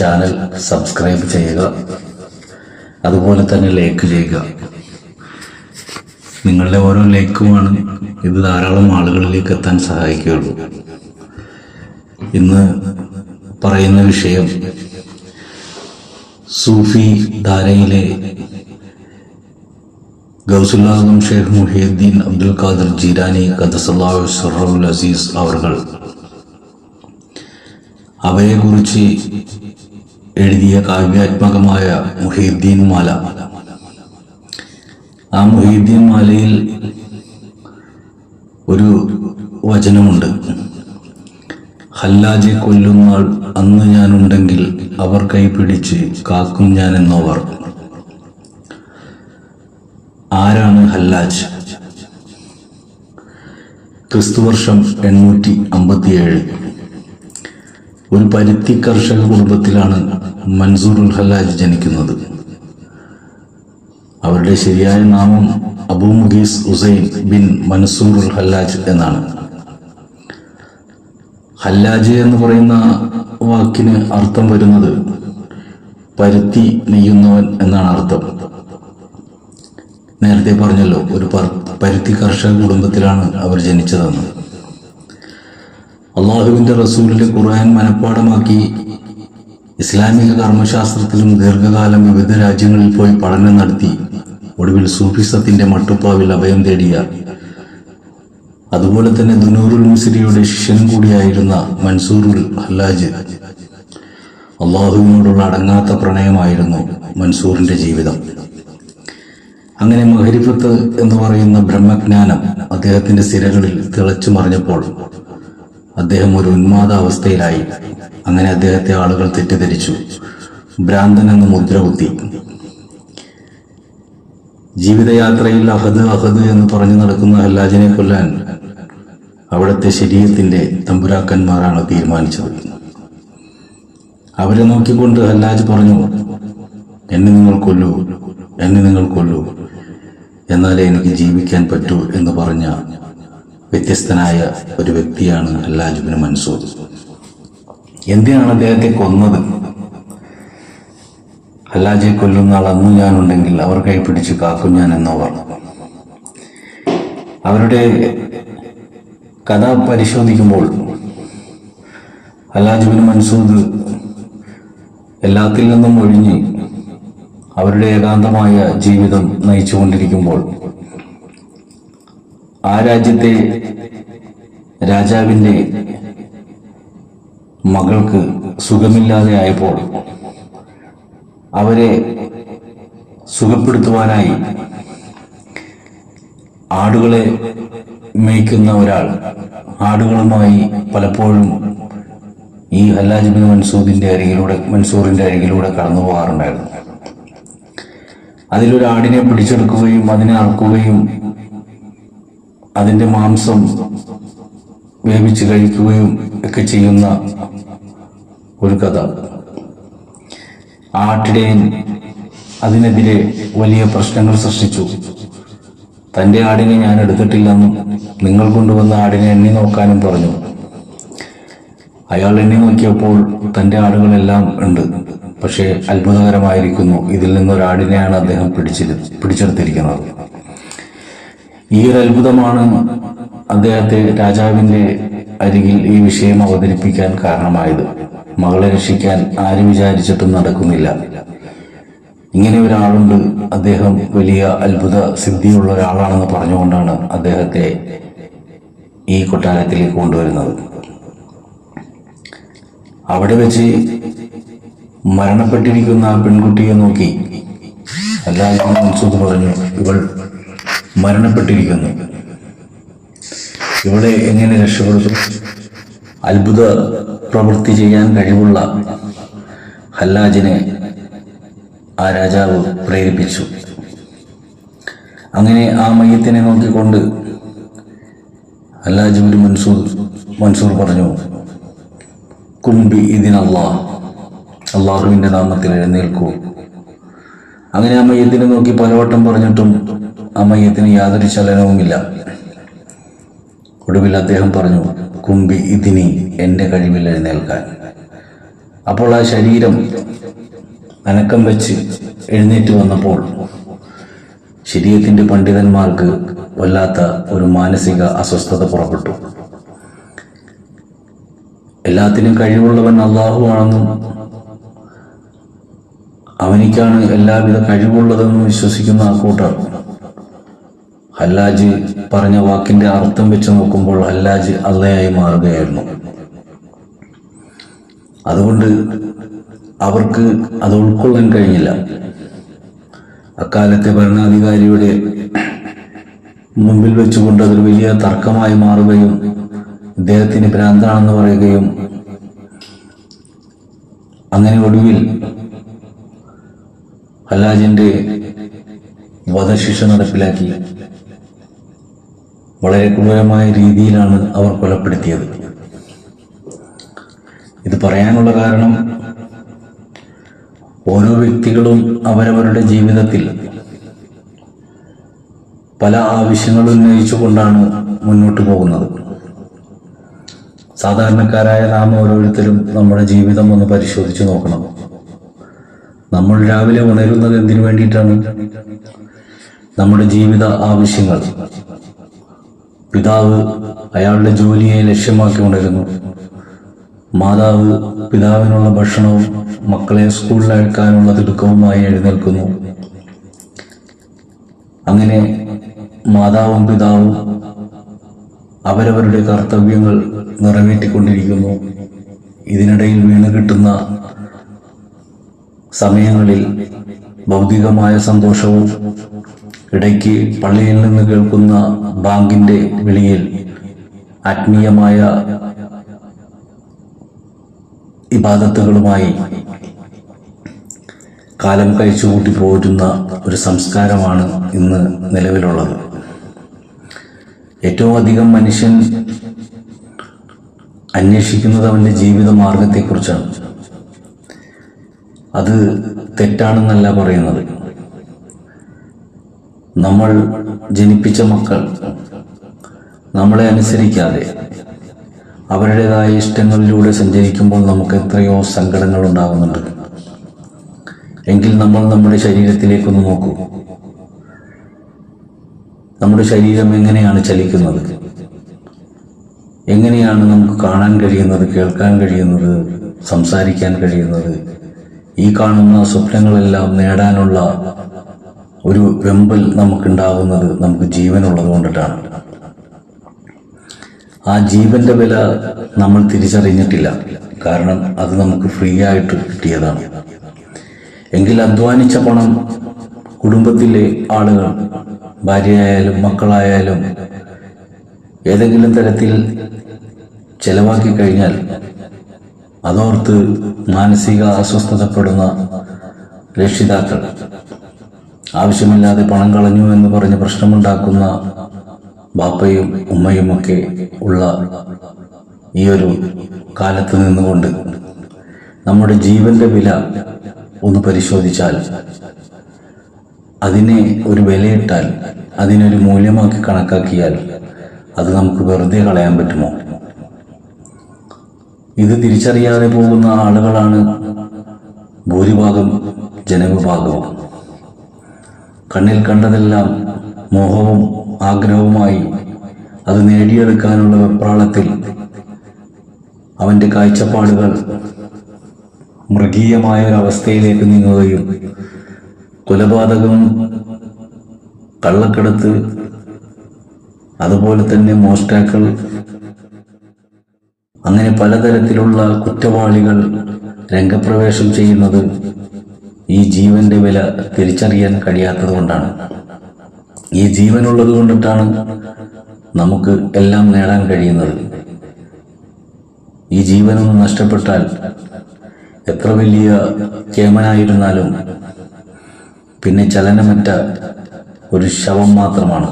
Channel subscribe ചെയ്യുക. അതുപോലെ തന്നെ ലൈക്ക് ചെയ്യുക. നിങ്ങളുടെ ഓരോ ലൈക്കുമാണ് ഇത് ധാരാളം ആളുകളിലേക്ക് എത്താൻ സഹായിക്കുകയുള്ളൂ. ഇന്ന് പറയുന്ന വിഷയം സൂഫി ധാരയിലെ ഗൗസുല്ലാദം ഷെയ്ഖ് മുഹിയുദ്ദീൻ അബ്ദുൽ ഖാദർ ജീരാനി ഖദസല്ലാഹു സുറബുൽ അസീസ് അവർ അവയെക്കുറിച്ച് എഴുതിയ കാവ്യാത്മകമായ മുഹീദ്ദീൻ മാല. ആ മുഹീദ്ദീൻ മാലയിൽ ഒരു വചനമുണ്ട്. ഹല്ലാജെ കൊല്ലുന്നാൾ അന്ന് ഞാനുണ്ടെങ്കിൽ അവർ കൈപിടിച്ച് കാക്കും ഞാൻ എന്നവർ ആരാണ് ഹല്ലാജ്? ക്രിസ്തുവർഷം എണ്ണൂറ്റി അമ്പത്തിയേഴ്. ഒരു പരുത്തി കർഷക കുടുംബത്തിലാണ് മൻസൂർ ഉൽ ഹല്ലാജ് ജനിക്കുന്നത്. അവരുടെ ശരിയായ നാമം Abu മുഗീസ് Hussain bin Mansur ul Hallaj എന്നാണ്. ഹല്ലാജ് എന്ന് പറയുന്ന വാക്കിന് അർത്ഥം വരുന്നത് പരുത്തി നെയ്യുന്നവൻ എന്നാണ് അർത്ഥം. നേരത്തെ പറഞ്ഞല്ലോ ഒരു പരുത്തി കർഷക കുടുംബത്തിലാണ് അവർ ജനിച്ചതെന്ന്. അള്ളാഹുവിന്റെ റസൂലിന്റെ ഖുർആൻ മനഃപ്പാടമാക്കി. ഇസ്ലാമിക കർമ്മശാസ്ത്രത്തിലും ദീർഘകാലം വിവിധ രാജ്യങ്ങളിൽ പോയി പഠനം നടത്തി. ഒടുവിൽ സൂഫിസത്തിന്റെ മട്ടുപ്പാവിൽ അഭയം തേടിയ. അതുപോലെ തന്നെ ദുനൂറുൽ മുസിരിയുടെ ശിഷ്യൻ കൂടിയായിരുന്ന മൻസൂറുൽ ഹല്ലാജ്. അള്ളാഹുവിനോടുള്ള അടങ്ങാത്ത പ്രണയമായിരുന്നു മൻസൂറിന്റെ ജീവിതം. അങ്ങനെ മഹരിഫത്ത് എന്ന് പറയുന്ന ബ്രഹ്മജ്ഞാനം അദ്ദേഹത്തിന്റെ സിരകളിൽ തിളച്ചു മറിഞ്ഞപ്പോൾ അദ്ദേഹം ഒരു ഉന്മാദാവസ്ഥയിലായി. അങ്ങനെ അദ്ദേഹത്തെ ആളുകൾ തെറ്റിദ്ധരിച്ചു. ഭ്രാന്തൻ എന്ന് മുദ്ര കുത്തി. ജീവിതയാത്രയിൽ അഹദ് അഹദ് എന്ന് പറഞ്ഞു നടക്കുന്ന ഹല്ലാജിനെ കൊല്ലാൻ അവിടുത്തെ ശരീരത്തിന്റെ തമ്പുരാക്കന്മാരാണ് തീരുമാനിച്ചത്. അവരെ നോക്കിക്കൊണ്ട് ഹല്ലാജ് പറഞ്ഞു എന്നെ നിങ്ങൾ കൊല്ലൂ എന്നെ നിങ്ങൾ കൊല്ലൂ. എന്നാലേ എനിക്ക് ജീവിക്കാൻ പറ്റൂ എന്ന് പറഞ്ഞ വ്യത്യസ്തനായ ഒരു വ്യക്തിയാണ് അല്ലാജുബിന് മൻസൂർ. എന്തിനാണ് അദ്ദേഹത്തെ കൊന്നത്? അല്ലാജിയെ കൊല്ലുന്ന ആൾ അന്ന് ഞാനുണ്ടെങ്കിൽ അവർ കൈപിടിച്ച് കാക്കും ഞാൻ എന്നവർ അവരുടെ കഥ പരിശോധിക്കുമ്പോൾ അല്ലാജുബിന് മൻസൂദ് എല്ലാത്തിൽ നിന്നും ഒഴിഞ്ഞ് അവരുടെ ഏകാന്തമായ ജീവിതം നയിച്ചുകൊണ്ടിരിക്കുമ്പോൾ ആ രാജ്യത്തെ രാജാവിന്റെ മകൾക്ക് സുഖമില്ലാതെ ആയപ്പോൾ അവരെ സുഖപ്പെടുത്തുവാനായി ആടുകളെ മേയ്ക്കുന്ന ഒരാൾ ആടുകളുമായി പലപ്പോഴും ഈ ഹല്ലാജ് ബിൻ മൻസൂദിന്റെ അരികിലൂടെ മൻസൂറിന്റെ അരികിലൂടെ കടന്നു പോകാറുണ്ടായിരുന്നു. അതിലൊരാടിനെ പിടിച്ചെടുക്കുകയും അതിനെ അറക്കുകയും അതിന്റെ മാംസം വേവിച്ച് കഴിക്കുകയും ഒക്കെ ചെയ്യുന്ന ഒരു കഥ. ആട്ടിടയൻ അതിനെതിരെ വലിയ പ്രശ്നങ്ങൾ സൃഷ്ടിച്ചു. തന്റെ ആടിനെ ഞാൻ എടുത്തിട്ടില്ലെന്നും നിങ്ങൾ കൊണ്ടുവന്ന ആടിനെ എണ്ണി നോക്കാനും പറഞ്ഞു. അയാൾ എണ്ണി നോക്കിയപ്പോൾ തന്റെ ആടുകളെല്ലാം ഉണ്ട്. പക്ഷേ അത്ഭുതകരമായിരിക്കുന്നു ഇതിൽ നിന്നൊരാടിനെയാണ് അദ്ദേഹം പിടിച്ചിരു പിടിച്ചെടുത്തിരിക്കുന്നത്. ഈ ഒരു അത്ഭുതമാണ് അദ്ദേഹത്തെ രാജാവിന്റെ അരികിൽ ഈ വിഷയം അവതരിപ്പിക്കാൻ കാരണമായത്. മകളെ രക്ഷിക്കാൻ ആര് വിചാരിച്ചിട്ടും നടക്കുന്നില്ല. ഇങ്ങനെ ഒരാളുണ്ട്. അദ്ദേഹം വലിയ അത്ഭുത സിദ്ധിയുള്ള ഒരാളാണെന്ന് പറഞ്ഞുകൊണ്ടാണ് അദ്ദേഹത്തെ ഈ കൊട്ടാരത്തിലേക്ക് കൊണ്ടുവരുന്നത്. അവിടെ വെച്ച് മരണപ്പെട്ടിരിക്കുന്ന പെൺകുട്ടിയെ നോക്കി. മൻസൂദ് പറഞ്ഞു ഇവൾ മരണപ്പെട്ടിരിക്കുന്നു. ഇവിടെ എങ്ങനെ രക്ഷപ്പെടുത്തും അത്ഭുത പ്രവൃത്തി ചെയ്യാൻ കഴിവുള്ള ഹല്ലാജിനെ ആ രാജാവ് പ്രേരിപ്പിച്ചു. അങ്ങനെ ആ മയ്യത്തിനെ നോക്കിക്കൊണ്ട് ഹല്ലാജുബിൻ മൻസൂർ മൻസൂർ പറഞ്ഞു കുംബി ഇതിനല്ലാ അള്ളാഹുവിന്റെ നാമത്തിൽ എഴുന്നേൽക്കൂ. അങ്ങനെ ആ മയ്യത്തിനെ നോക്കി പലവട്ടം പറഞ്ഞിട്ടും ആ മയ്യത്തിന് യാതൊരു ചലനവുമില്ല. ഒടുവിൽ അദ്ദേഹം പറഞ്ഞു കുമ്പി ഇതിനി എന്റെ കഴിവിൽ എഴുന്നേൽക്കാൻ. അപ്പോൾ ആ ശരീരം അനക്കം വെച്ച് എഴുന്നേറ്റ് വന്നപ്പോൾ ശരീരത്തിന്റെ പണ്ഡിതന്മാർക്ക് വല്ലാത്ത ഒരു മാനസിക അസ്വസ്ഥത പുറപ്പെട്ടു. എല്ലാത്തിനും കഴിവുള്ളവൻ അള്ളാഹുവാണെന്നും അവനിക്കാണ് എല്ലാവിധ കഴിവുള്ളതെന്നും വിശ്വസിക്കുന്ന ആ കൂട്ടർ ഹല്ലാജ് പറഞ്ഞ വാക്കിന്റെ അർത്ഥം വെച്ച് നോക്കുമ്പോൾ ഹല്ലാജ് അള്ളയായി മാറുകയായിരുന്നു. അതുകൊണ്ട് അവർക്ക് അത് ഉൾക്കൊള്ളാൻ കഴിഞ്ഞില്ല. അക്കാലത്തെ ഭരണാധികാരിയുടെ മുമ്പിൽ വെച്ചുകൊണ്ട് അതൊരു വലിയ തർക്കമായി മാറുകയും ഇദ്ദേഹത്തിന് ഭ്രാന്താണെന്ന് പറയുകയും അങ്ങനെ ഒടുവിൽ ഹല്ലാജിന്റെ വധശിക്ഷ നടപ്പിലാക്കി. വളരെ ക്രൂരമായ രീതിയിലാണ് അവർ കൊലപ്പെടുത്തിയത്. ഇത് പറയാനുള്ള കാരണം ഓരോ വ്യക്തികളും അവരവരുടെ ജീവിതത്തിൽ പല ആവശ്യങ്ങൾ ഉന്നയിച്ചുകൊണ്ടാണ് മുന്നോട്ട് പോകുന്നത്. സാധാരണക്കാരായ നാം ഓരോരുത്തരും നമ്മുടെ ജീവിതം ഒന്ന് പരിശോധിച്ച് നോക്കണം. നമ്മൾ രാവിലെ ഉണരുന്നത് എന്തിനു വേണ്ടിയിട്ടാണ്? നമ്മുടെ ജീവിത ആവശ്യങ്ങൾ. പിതാവ് അയാളുടെ ജോലിയെ ലക്ഷ്യമാക്കി ഉണരുന്നു മാതാവ് പിതാവിനുള്ള ഭക്ഷണവും മക്കളെ സ്കൂളിൽ അയക്കാനുള്ള തിടുക്കവുമായി എഴുന്നേൽക്കുന്നു. അങ്ങനെ മാതാവും പിതാവും അവരവരുടെ കർത്തവ്യങ്ങൾ നിറവേറ്റിക്കൊണ്ടിരിക്കുന്നു. ഇതിനിടയിൽ വീണ് കിട്ടുന്ന സമയങ്ങളിൽ ഭൗതികമായ സന്തോഷവും ഇടയ്ക്ക് പള്ളിയിൽ നിന്ന് കേൾക്കുന്ന ബാങ്കിന്റെ വിളിയിൽ ആത്മീയമായ ഇബാദത്തുകളുമായി കാലം കഴിച്ചുകൂട്ടി പോരുന്ന ഒരു സംസ്കാരമാണ് ഇന്ന് നിലവിലുള്ളത്. ഏറ്റവും അധികം മനുഷ്യൻ അന്വേഷിക്കുന്നത് അവന്റെ ജീവിത മാർഗത്തെക്കുറിച്ചാണ് അത് തെറ്റാണെന്നല്ല പറയുന്നത്. നമ്മൾ ജനിപ്പിച്ച മക്കൾ. നമ്മളെ അനുസരിക്കാതെ അവരുടേതായ ഇഷ്ടങ്ങളിലൂടെ സഞ്ചരിക്കുമ്പോൾ നമുക്ക് എത്രയോ സങ്കടങ്ങൾ ഉണ്ടാകുന്നുണ്ട് എങ്കിൽ നമ്മൾ നമ്മുടെ ശരീരത്തിലേക്കൊന്ന് നോക്കൂ. നമ്മുടെ ശരീരം എങ്ങനെയാണ് ചലിക്കുന്നത്? എങ്ങനെയാണ് നമുക്ക് കാണാൻ കഴിയുന്നത് കേൾക്കാൻ കഴിയുന്നത് സംസാരിക്കാൻ കഴിയുന്നത്? ഈ കാണുന്ന സ്വപ്നങ്ങളെല്ലാം നേടാനുള്ള ഒരു വെമ്പൽ നമുക്കുണ്ടാകുന്നത് നമുക്ക് ജീവനുള്ളത് കൊണ്ടിട്ടാണ്. ആ ജീവന്റെ വില നമ്മൾ തിരിച്ചറിഞ്ഞിട്ടില്ല. കാരണം അത് നമുക്ക് ഫ്രീ ആയിട്ട് കിട്ടിയതാണ്. എങ്കിൽ അധ്വാനിച്ച പണം കുടുംബത്തിലെ ആളുകൾ ഭാര്യയായാലും മക്കളായാലും ഏതെങ്കിലും തരത്തിൽ ചെലവാക്കി കഴിഞ്ഞാൽ അതോർത്ത് മാനസിക അസ്വസ്ഥതപ്പെടുന്ന രക്ഷിതാക്കൾ ആവശ്യമില്ലാതെ പണം കളഞ്ഞു എന്ന് പറഞ്ഞ് പ്രശ്നമുണ്ടാക്കുന്ന ബാപ്പയും ഉമ്മയും ഒക്കെ ഉള്ള ഈ ഒരു കാലത്ത് നിന്നുകൊണ്ട് നമ്മുടെ ജീവന്റെ വില ഒന്ന് പരിശോധിച്ചാൽ അതിനെ ഒരു വിലയിട്ടാൽ അതിനൊരു മൂല്യമാക്കി കണക്കാക്കിയാൽ അത് നമുക്ക് വെറുതെ കളയാൻ പറ്റുമോ? ഇത് തിരിച്ചറിയാതെ പോകുന്ന ആളുകളാണ് ഭൂരിഭാഗം ജനവിഭാഗവും. കണ്ണിൽ കണ്ടതെല്ലാം മോഹവും ആഗ്രഹവുമായി അത് നേടിയെടുക്കാനുള്ള വെപ്രാളത്തിൽ അവന്റെ കാഴ്ചപ്പാടുകൾ മൃഗീയമായ ഒരു അവസ്ഥയിലേക്ക് നീങ്ങുകയും കൊലപാതകം കള്ളക്കടത്ത് അതുപോലെ തന്നെ മോഷ്ടാക്കൾ അങ്ങനെ പലതരത്തിലുള്ള കുറ്റവാളികൾ രംഗപ്രവേശം ചെയ്യുന്നത് ഈ ജീവന്റെ വില തിരിച്ചറിയാൻ കഴിയാത്തത് കൊണ്ടാണ്. ഈ ജീവനുള്ളത് കൊണ്ടിട്ടാണ് നമുക്ക് എല്ലാം നേടാൻ കഴിയുന്നത്. ഈ ജീവനൊന്ന് നഷ്ടപ്പെട്ടാൽ എത്ര വലിയ കേമനായിരുന്നാലും പിന്നെ ചലനമറ്റ ഒരു ശവം മാത്രമാണ്.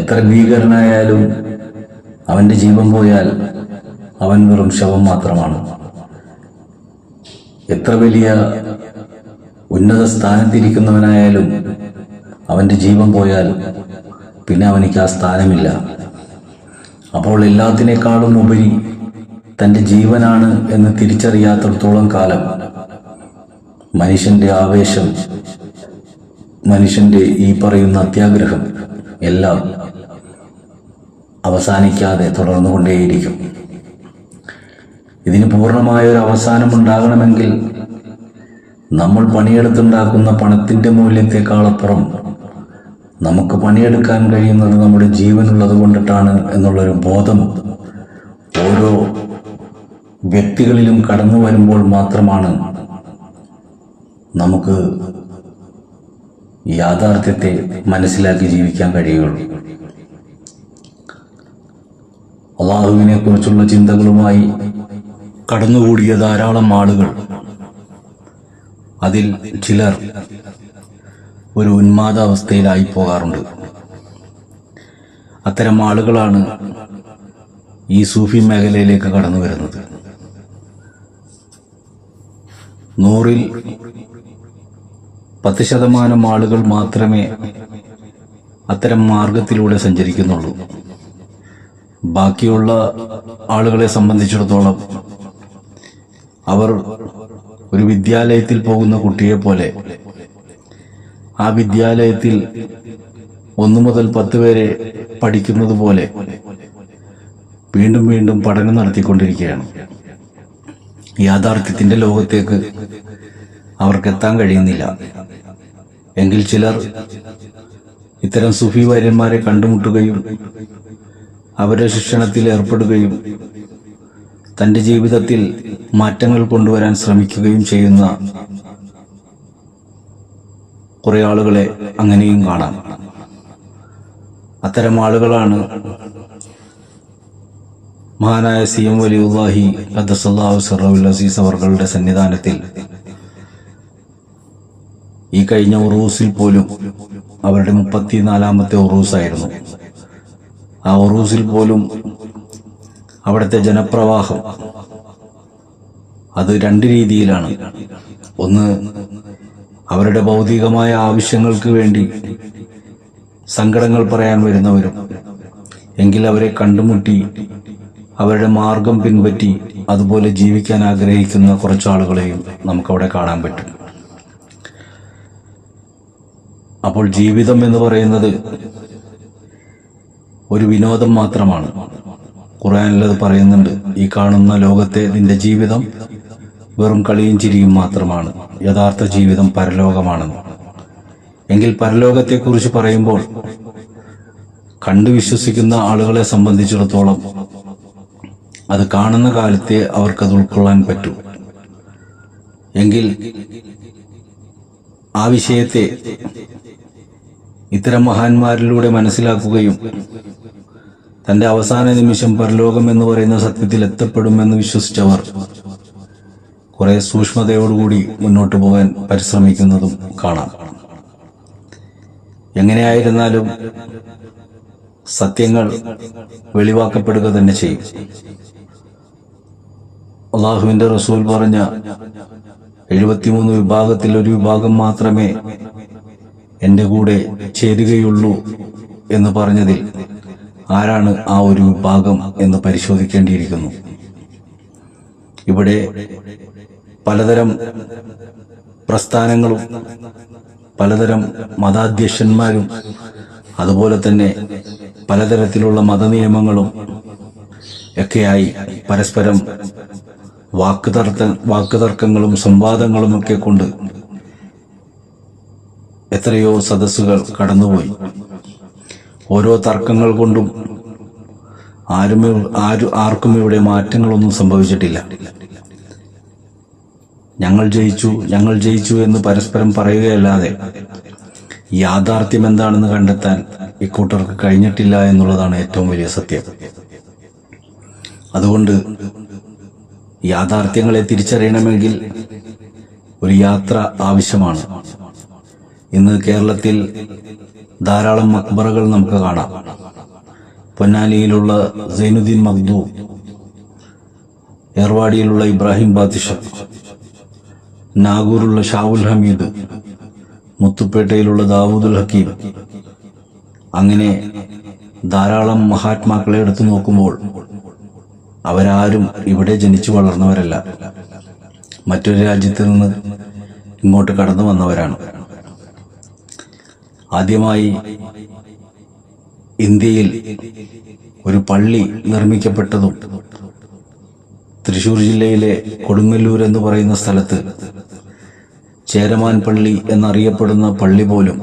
എത്ര ഭീകരനായാലും അവന്റെ ജീവൻ പോയാൽ അവൻ വെറും ശവം മാത്രമാണ്. എത്ര വലിയ ഉന്നത സ്ഥാനത്തിരിക്കുന്നവനായാലും അവന്റെ ജീവൻ പോയാൽ പിന്നെ അവനിക്ക് ആ സ്ഥാനമില്ല. അപ്പോൾ എല്ലാത്തിനേക്കാളും ഉപരി തന്റെ ജീവനാണ് എന്ന് തിരിച്ചറിയാത്തിടത്തോളം കാലം മനുഷ്യന്റെ ആവേശം മനുഷ്യന്റെ ഈ പറയുന്ന അത്യാഗ്രഹം എല്ലാം അവസാനിക്കാതെ തുടർന്നുകൊണ്ടേയിരിക്കും. ഇതിന് പൂർണമായ ഒരു അവസാനം ഉണ്ടാകണമെങ്കിൽ നമ്മൾ പണിയെടുത്തുണ്ടാക്കുന്ന പണത്തിന്റെ മൂല്യത്തെക്കാളപ്പുറം നമുക്ക് പണിയെടുക്കാൻ കഴിയുന്നത് നമ്മുടെ ജീവനുള്ളത് കൊണ്ടിട്ടാണ് എന്നുള്ളൊരു ബോധം ഓരോ വ്യക്തികളിലും കടന്നു വരുമ്പോൾ മാത്രമാണ് നമുക്ക് യാഥാർത്ഥ്യത്തെ മനസ്സിലാക്കി ജീവിക്കാൻ കഴിയുള്ളൂ. അള്ളാഹുവിനെ കുറിച്ചുള്ള ചിന്തകളുമായി കടന്നുകൂടിയ ധാരാളം ആളുകൾ. അതിൽ ചിലർ ഒരു ഉന്മാദാവസ്ഥയിലായി പോകാറുണ്ട്. അത്തരം ആളുകളാണ് ഈ സൂഫി മേഖലയിലേക്ക് കടന്നു വരുന്നത്. നൂറിൽ പത്ത് ശതമാനം ആളുകൾ മാത്രമേ അത്തരം മാർഗത്തിലൂടെ സഞ്ചരിക്കുന്നുള്ളൂ. ബാക്കിയുള്ള ആളുകളെ സംബന്ധിച്ചിടത്തോളം അവർ ഒരു വിദ്യാലയത്തിൽ പോകുന്ന കുട്ടിയെ പോലെ. ആ വിദ്യാലയത്തിൽ ഒന്നു മുതൽ പത്ത് വരെ പഠിക്കുന്നത് പോലെ വീണ്ടും വീണ്ടും പഠനം നടത്തിക്കൊണ്ടിരിക്കുകയാണ്. യാഥാർത്ഥ്യത്തിന്റെ ലോകത്തേക്ക് അവർക്ക് എത്താൻ കഴിയുന്നില്ല. എങ്കിൽ ചിലർ ഇത്തരം സുഫി വര്യന്മാരെ കണ്ടുമുട്ടുകയും അവരുടെ ശിക്ഷണത്തിൽ ഏർപ്പെടുകയും തന്റെ ജീവിതത്തിൽ മാറ്റങ്ങൾ കൊണ്ടുവരാൻ ശ്രമിക്കുകയും ചെയ്യുന്ന കുറെ ആളുകളെ അങ്ങനെയും കാണാം. അത്തരം ആളുകളാണ് മഹാനായ സി എം വലിയുല്ലാഹി ഖദ്ദസല്ലാഹു സറവുൽ അസീസ് അവർകളുടെ സന്നിധാനത്തിൽ. ഈ കഴിഞ്ഞ ഉറൂസിൽ പോലും അവരുടെ മുപ്പത്തിനാലാമത്തെ ഉറൂസായിരുന്നു. ആ ഉറൂസിൽ പോലും അവിടുത്തെ ജനപ്രവാഹം. അത് രണ്ട് രീതിയിലാണ്. ഒന്ന് അവരുടെ ഭൗതികമായ ആവശ്യങ്ങൾക്ക് വേണ്ടി സങ്കടങ്ങൾ പറയാൻ വരുന്നവരും എങ്കിൽ അവരെ കണ്ടുമുട്ടി അവരുടെ മാർഗം പിൻപറ്റി അതുപോലെ ജീവിക്കാൻ ആഗ്രഹിക്കുന്ന കുറച്ചാളുകളെയും നമുക്കവിടെ കാണാൻ പറ്റും. അപ്പോൾ ജീവിതം എന്ന് പറയുന്നത് ഒരു വിനോദം മാത്രമാണ്. ഖുറാനിലത് പറയുന്നുണ്ട് ഈ കാണുന്ന ലോകത്തെ നിന്റെ ജീവിതം വെറും കളിയും ചിരിയും മാത്രമാണ് യഥാർത്ഥ ജീവിതം പരലോകമാണെന്ന്. എങ്കിൽ പരലോകത്തെക്കുറിച്ച് പറയുമ്പോൾ കണ്ടു വിശ്വസിക്കുന്ന ആളുകളെ സംബന്ധിച്ചിടത്തോളം അത് കാണുന്ന കാലത്തെ അവർക്കത് ഉൾക്കൊള്ളാൻ പറ്റൂ. എങ്കിൽ ആ വിഷയത്തെ ഇത്തരം മഹാന്മാരിലൂടെ മനസ്സിലാക്കുകയും തന്റെ അവസാന നിമിഷം പരലോകം എന്ന് പറയുന്ന സത്യത്തിൽ എത്തപ്പെടുമെന്ന് വിശ്വസിച്ചവർ കുറെ സൂക്ഷ്മതയോടുകൂടി മുന്നോട്ട് പോകാൻ പരിശ്രമിക്കുന്നതും കാണാം. എങ്ങനെയായിരുന്നാലും സത്യങ്ങൾ വെളിവാക്കപ്പെടുക തന്നെ ചെയ്യും. അള്ളാഹുവിന്റെ റസൂൽ പറഞ്ഞ എഴുപത്തിമൂന്ന് വിഭാഗത്തിൽ ഒരു വിഭാഗം മാത്രമേ എന്റെ കൂടെ ചേരുകയുള്ളൂ എന്ന് പറഞ്ഞതിൽ ആരാണ് ആ ഒരു വിഭാഗം എന്ന് പരിശോധിക്കേണ്ടിയിരിക്കുന്നു. ഇവിടെ പലതരം പ്രസ്ഥാനങ്ങളും പലതരം മതാധ്യക്ഷന്മാരും അതുപോലെ തന്നെ പലതരത്തിലുള്ള മതനിയമങ്ങളും ഒക്കെയായി പരസ്പരം വാക്കുതർക്ക വാക്കുതർക്കങ്ങളും സംവാദങ്ങളും ഒക്കെ കൊണ്ട് എത്രയോ സദസ്സുകൾ കടന്നുപോയി. ഓരോ തർക്കങ്ങൾ കൊണ്ടും ആരും ആരും ആർക്കും ഇവിടെ മാറ്റങ്ങളൊന്നും സംഭവിച്ചിട്ടില്ല. ഞങ്ങൾ ജയിച്ചു ഞങ്ങൾ ജയിച്ചു എന്ന് പരസ്പരം പറയുകയല്ലാതെ യാഥാർത്ഥ്യം എന്താണെന്ന് കണ്ടെത്താൻ ഇക്കൂട്ടർക്ക് കഴിഞ്ഞിട്ടില്ല എന്നുള്ളതാണ് ഏറ്റവും വലിയ സത്യം. അതുകൊണ്ട് യാഥാർത്ഥ്യങ്ങളെ തിരിച്ചറിയണമെങ്കിൽ ഒരു യാത്ര ആവശ്യമാണ്. ഇന്ന് കേരളത്തിൽ ധാരാളം മക്ബറകൾ നമുക്ക് കാണാം. പൊന്നാനിയിലുള്ള സൈനുദ്ദീൻ മഖ്ദൂ ഏർവാടിയിലുള്ള ഇബ്രാഹിം ബാദിഷ നാഗൂറുള്ള ഷാവുൽ ഹമീദ് മുത്തുപ്പേട്ടയിലുള്ള ദാവൂദുൽ ഹക്കീം. അങ്ങനെ ധാരാളം മഹാത്മാക്കളെ എടുത്തു നോക്കുമ്പോൾ അവരാരും ഇവിടെ ജനിച്ചു വളർന്നവരല്ല. മറ്റൊരു രാജ്യത്ത് നിന്ന് ഇങ്ങോട്ട് കടന്നു വന്നവരാണ്. ആദ്യമായി ഇന്ത്യയിൽ ഒരു പള്ളി നിർമ്മിക്കപ്പെട്ടതും തൃശൂർ ജില്ലയിലെ കൊടുങ്ങല്ലൂർ എന്ന് പറയുന്ന സ്ഥലത്ത് ചേരമാൻ പള്ളി എന്നറിയപ്പെടുന്ന പള്ളി പോലും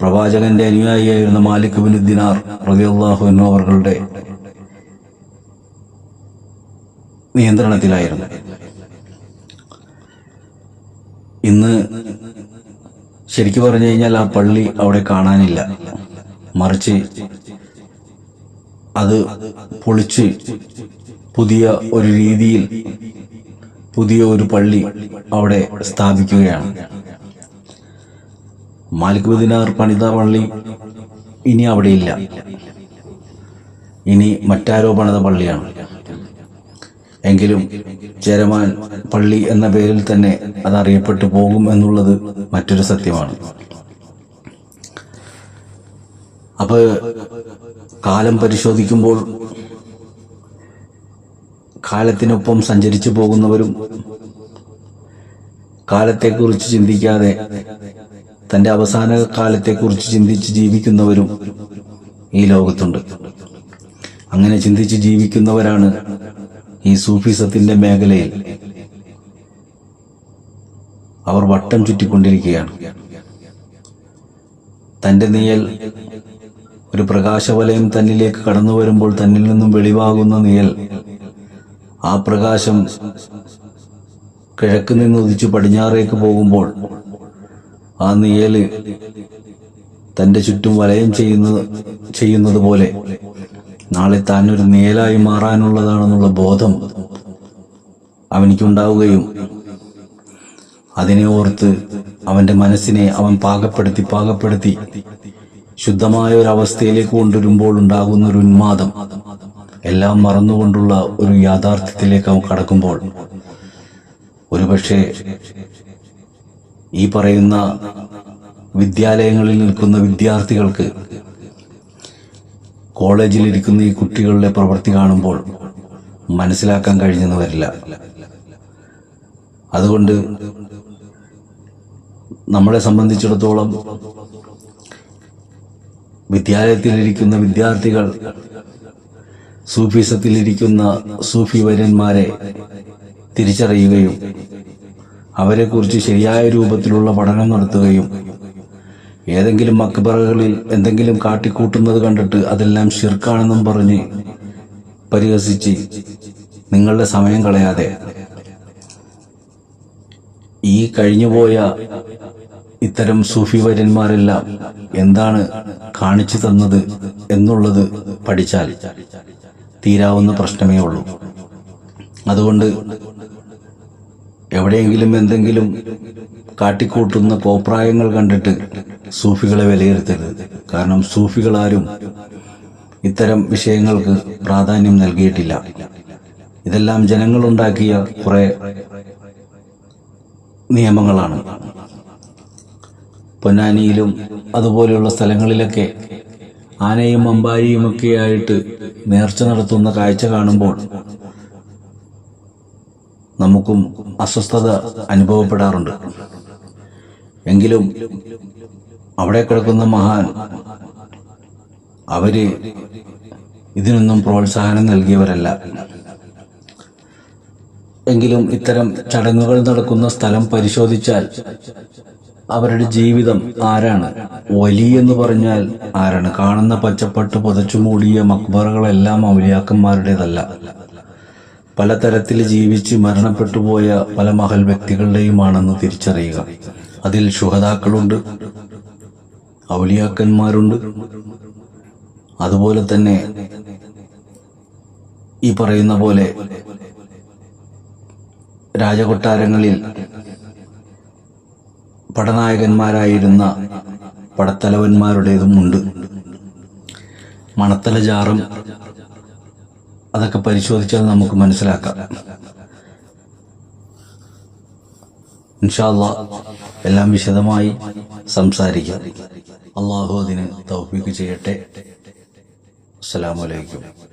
പ്രവാചകന്റെ അനുയായിയായിരുന്ന മാലിക് ബിൻ ദിനാർ റബിയുള്ളാഹു എന്നവറുകളുടെ നിയന്ത്രണത്തിലായിരുന്നു. ഇന്ന് ശരിക്കു പറഞ്ഞു കഴിഞ്ഞാൽ ആ പള്ളി അവിടെ കാണാനില്ല. മറിച്ച് അത് പൊളിച്ച് പുതിയ ഒരു രീതിയിൽ പുതിയ ഒരു പള്ളി അവിടെ സ്ഥാപിക്കുകയാണ്. മാലിക് ബദിനാർ പണിത പള്ളി ഇനി അവിടെയില്ല. ഇനി മറ്റാരോ പണിത പള്ളിയാണ്. എങ്കിലും ചേരമാൻ പള്ളി എന്ന പേരിൽ തന്നെ അത് അറിയപ്പെട്ടു പോകും എന്നുള്ളത് മറ്റൊരു സത്യമാണ്. അപ്പൊ കാലം പരിശോധിക്കുമ്പോൾ കാലത്തിനൊപ്പം സഞ്ചരിച്ചു പോകുന്നവരും കാലത്തെക്കുറിച്ച് ചിന്തിക്കാതെ തന്റെ അവസാന കാലത്തെക്കുറിച്ച് ചിന്തിച്ച് ജീവിക്കുന്നവരും ഈ ലോകത്തുണ്ട്. അങ്ങനെ ചിന്തിച്ച് ജീവിക്കുന്നവരാണ് ഈ സൂഫിസത്തിന്റെ മേഖലയിൽ അവർ വട്ടം ചുറ്റിക്കൊണ്ടിരിക്കുകയാണ്. തന്റെ നിയൽ ഒരു പ്രകാശവലയം തന്നിലേക്ക് കടന്നു വരുമ്പോൾ തന്നിൽ നിന്നും വെളിവാകുന്ന നിയൽ ആ പ്രകാശം കിഴക്ക് നിന്ന് ഉദിച്ചു പടിഞ്ഞാറേക്ക് പോകുമ്പോൾ ആ നിയൽ തന്റെ ചുറ്റും വലയം ചെയ്യുന്നത് ചെയ്യുന്നത് പോലെ നാളെ താൻ ഒരു നേലായി മാറാനുള്ളതാണെന്നുള്ള ബോധം അവനിക്കുണ്ടാവുകയും അതിനെ ഓർത്ത് അവന്റെ മനസ്സിനെ അവൻ പാകപ്പെടുത്തി പാകപ്പെടുത്തി ശുദ്ധമായ ഒരു അവസ്ഥയിലേക്ക് കൊണ്ടുവരുമ്പോൾ ഉണ്ടാകുന്ന ഒരു ഉന്മാദം എല്ലാം മറന്നുകൊണ്ടുള്ള ഒരു യാഥാർത്ഥ്യത്തിലേക്ക് അവൻ കടക്കുമ്പോൾ ഒരുപക്ഷെ ഈ പറയുന്ന വിദ്യാലയങ്ങളിൽ നിൽക്കുന്ന വിദ്യാർത്ഥികൾക്ക് കോളേജിലിരിക്കുന്ന ഈ കുട്ടികളുടെ പ്രവൃത്തി കാണുമ്പോൾ മനസ്സിലാക്കാൻ കഴിഞ്ഞെന്ന് വരില്ല. അതുകൊണ്ട് നമ്മളെ സംബന്ധിച്ചിടത്തോളം വിദ്യാലയത്തിലിരിക്കുന്ന വിദ്യാർത്ഥികൾ സൂഫിസത്തിലിരിക്കുന്ന സൂഫി വര്യന്മാരെ തിരിച്ചറിയുകയും അവരെക്കുറിച്ച് ശരിയായ രൂപത്തിലുള്ള പഠനം നടത്തുകയും ഏതെങ്കിലും മക്ബറകളിൽ എന്തെങ്കിലും കാട്ടിക്കൂട്ടുന്നത് കണ്ടിട്ട് അതെല്ലാം ഷിർക്കാണെന്നും പറഞ്ഞ് പരിഹസിച്ച് നിങ്ങളുടെ സമയം കളയാതെ. ഈ കഴിഞ്ഞുപോയ ഇത്തരം സൂഫി വര്യന്മാരെല്ലാം എന്താണ് കാണിച്ചു തന്നത് എന്നുള്ളത് പഠിച്ചാൽ തീരാവുന്ന പ്രശ്നമേ ഉള്ളൂ. അതുകൊണ്ട് എവിടെയെങ്കിലും എന്തെങ്കിലും കാട്ടിക്കൂട്ടുന്ന കോപ്രായങ്ങൾ കണ്ടിട്ട് സൂഫികളെ വിലയിരുത്തരുത്. കാരണം സൂഫികളാരും ഇത്തരം വിഷയങ്ങൾക്ക് പ്രാധാന്യം നൽകിയിട്ടില്ല. ഇതെല്ലാം ജനങ്ങളുണ്ടാക്കിയ കുറെ നിയമങ്ങളാണ്. പൊന്നാനിയിലും അതുപോലെയുള്ള സ്ഥലങ്ങളിലൊക്കെ ആനയും അമ്പാരിയും ഒക്കെ ആയിട്ട് നേർച്ച നടത്തുന്ന കാഴ്ച കാണുമ്പോൾ നമുക്കും അസ്വസ്ഥത അനുഭവപ്പെടാറുണ്ട്. എങ്കിലും അവിടെ കിടക്കുന്ന മഹാൻ അവർ ഇതിനൊന്നും പ്രോത്സാഹനം നൽകിയവരല്ല. എങ്കിലും ഇത്തരം ചടങ്ങുകൾ നടക്കുന്ന സ്ഥലം പരിശോധിച്ചാൽ അവരുടെ ജീവിതം ആരാണ്? ഒലി എന്ന് പറഞ്ഞാൽ ആരാണ്? കാണുന്ന പച്ചപ്പട്ട് പുതച്ചു മൂടിയ മക്ബറുകളെല്ലാം ഔലിയാക്കന്മാരുടേതല്ല. പലതരത്തിൽ ജീവിച്ച് മരണപ്പെട്ടു പോയ പല മഹൽ വ്യക്തികളുടെയുമാണെന്ന് തിരിച്ചറിയുക. അതിൽ ശുഹതാക്കളുണ്ട് ഔലിയാക്കന്മാരുണ്ട്. അതുപോലെ തന്നെ ഈ പറയുന്ന പോലെ രാജകൊട്ടാരങ്ങളിൽ പടനായകന്മാരായിരുന്ന പടത്തലവന്മാരുടേതും ഉണ്ട്. മണത്തല ജാറും അതൊക്കെ പരിശോധിച്ചാൽ നമുക്ക് മനസ്സിലാക്കാം. ഇൻഷാല്ല എല്ലാം വിശദമായി സംസാരിക്കാം. അള്ളാഹു അതിന് തൗഫീക്ക് ചെയ്യട്ടെ. അസ്സലാമു അലൈക്കും.